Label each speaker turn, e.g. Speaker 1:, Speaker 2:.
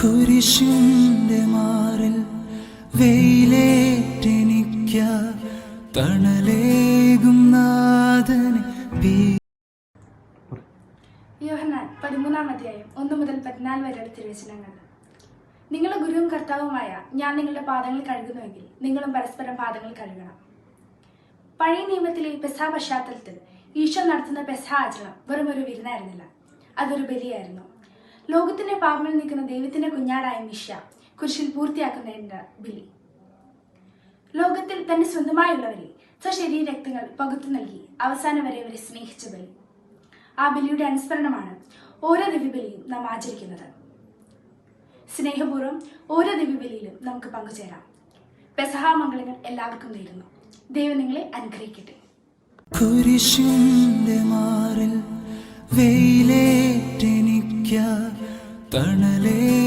Speaker 1: കുരിശിന്റെ മാറിൽ വെയിലേറ്റെനിക്ക തണലേകും നാഥന്
Speaker 2: യോഹന്നാൻ പതിമൂന്നാം അധ്യായം ഒന്ന് മുതൽ പതിനാല് വരെയുള്ള തിരുവചനങ്ങൾ. നിങ്ങളുടെ ഗുരുവും കർത്താവുമായ ഞാൻ നിങ്ങളുടെ പാദങ്ങൾ കഴുകുന്നുവെങ്കിൽ നിങ്ങളും പരസ്പരം പാദങ്ങൾ കഴുകണം. പഴയ നിയമത്തിലെ പെസഹ പശ്ചാത്തലത്തിൽ ഈശോ നടത്തുന്ന പെസഹ ആചരണം വെറും ഒരു വിരുന്നായിരുന്നില്ല. അതൊരു ബലിയായിരുന്നു. ലോകത്തിന്റെ പാപങ്ങൾ നീക്കുന്ന ദൈവത്തിന്റെ കുഞ്ഞാടായ മിഷ കുരിശിൽ പൂർത്തിയാക്കുന്നതിന്റെ ബിലി. ലോകത്തിൽ തന്റെ സ്വന്തമായുള്ളവരെ സ്വശരീര രക്തങ്ങൾ പകുത്തു നൽകി അവസാനം വരെ അവരെ സ്നേഹിച്ച ബലി. ആ ബലിയുടെ അനുസ്മരണമാണ് ഓരോ ദിവ്യബലിയും നാം ആചരിക്കുന്നത്. സ്നേഹപൂർവം ഓരോ ദിവ്യബലിയിലും നമുക്ക് പങ്കുചേരാം. പെസഹാമംഗളങ്ങൾ എല്ലാവർക്കും നേരുന്നു. ദൈവം നിങ്ങളെ അനുഗ്രഹിക്കട്ടെ.
Speaker 1: കുരിശിന്റെ മാറിൽ വെയിലേറ്റെനിക്ക തണലേകും നാഥനെ പീരി